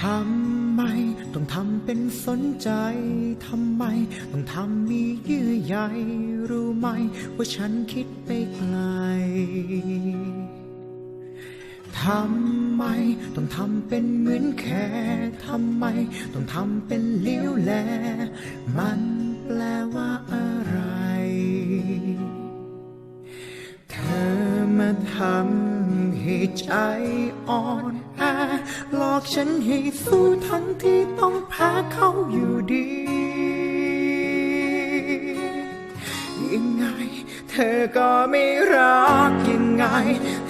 ทำไม ต้องทำเป็นสนใจ ทำไม ต้องทำมีเยื่อใยรู้ไหม ว่าฉันคิดไปไกลทำไม ต้องทำเป็นเหมือนแค่ทำไม ต้องทำเป็นเลี้ยวแล มันแปลว่าอะไร เธอมาทำ ให้ใจอ่อนแอหลอกฉันให้สู้ทั้งที่ต้องแพ้เขาอยู่ดี ยังไง เธอก็ไม่รักยังไง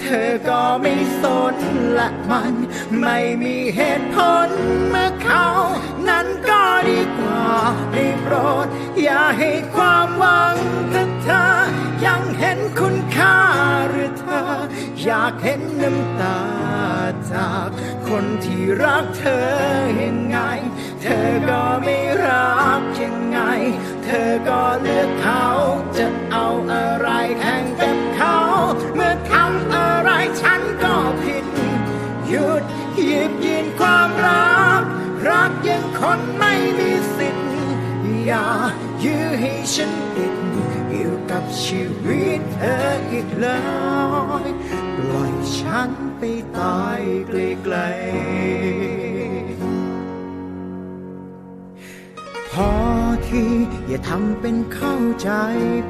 เธอก็ไม่สนและมัน ไม่มีเหตุผลเมื่อเขา นั้นก็ดีกว่าได้โปรด อย่าให้ อยากเห็นน้ำตาจากคนที่รักเธอยังไง เธอก็ไม่รักยังไง เธอก็เลือกเขา จะเอาอะไรแข่งกับเขา เมื่อทำอะไรฉันก็ผิด หยุดหยิบยินความรัก รักยังคนไม่มีสิทธิ์อย่ายื้อให้ฉันติดอยู่กับชีวิตเธออีกเล ยปล่อยฉันไปตายไกลๆพอทีอย่าทำเป็นเข้าใจ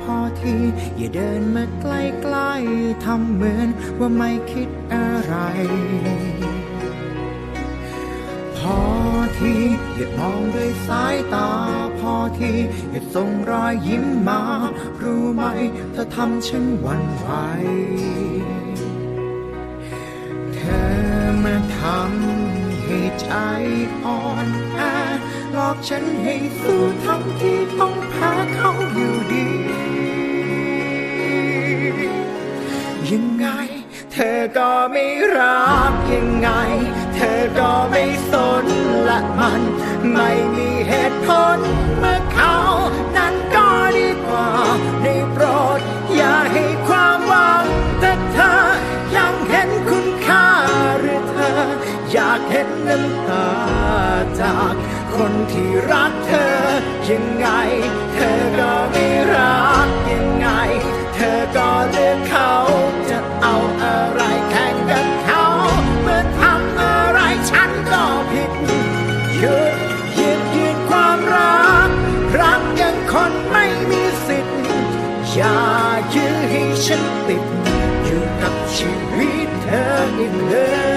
พอทีอย่าเดินมาใกล้ๆทำเหมือนว่าไม่คิดอะไรพอทีหยุดมองด้วยสายตา อทีหยุดส่งรอยยิ้มมา รู้ไหมเธอทำฉันหวั่นไหวเธอมาทำให้ใจอ่อนแอหลอกฉันให้สู้ทั้งที่ต้องแพ้เขาอยู่ดี ยังไง เธอก็ไม่รักยังไง คนที่รักเธอ ยังไง เธอก็ไม่รักยังไง เธอก็เลือกเขาจะเอาอะไรแข่งกับเขา เมื่อทำอะไรฉันก็ผิดหยุดหยิบยืนความรัก รักยังคนไม่มีสิทธิ์ อย่ายื้อให้ฉันติด อยู่กับชีวิตเธออีกแล้วปล่อย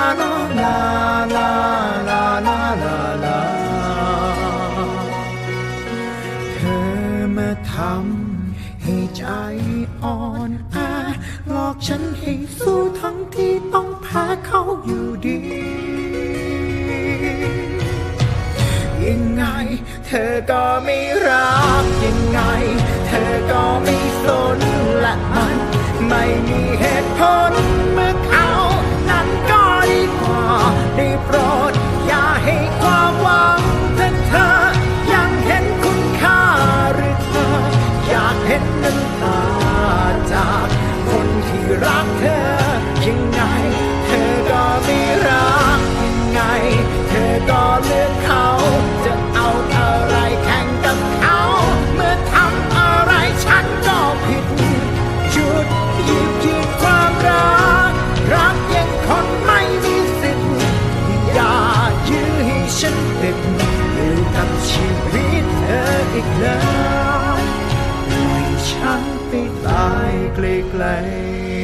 ทำให้ใจอ่อนแอหลอกฉันให้สู้ทั้งที่ต้องแพ้เขาอยู่ดี ยังไง เธอก็ไม่รักยังไง เธอก็ไม่สนและมันไม่มีเห อีกแล้วปล่อยฉันไปตายไกลๆ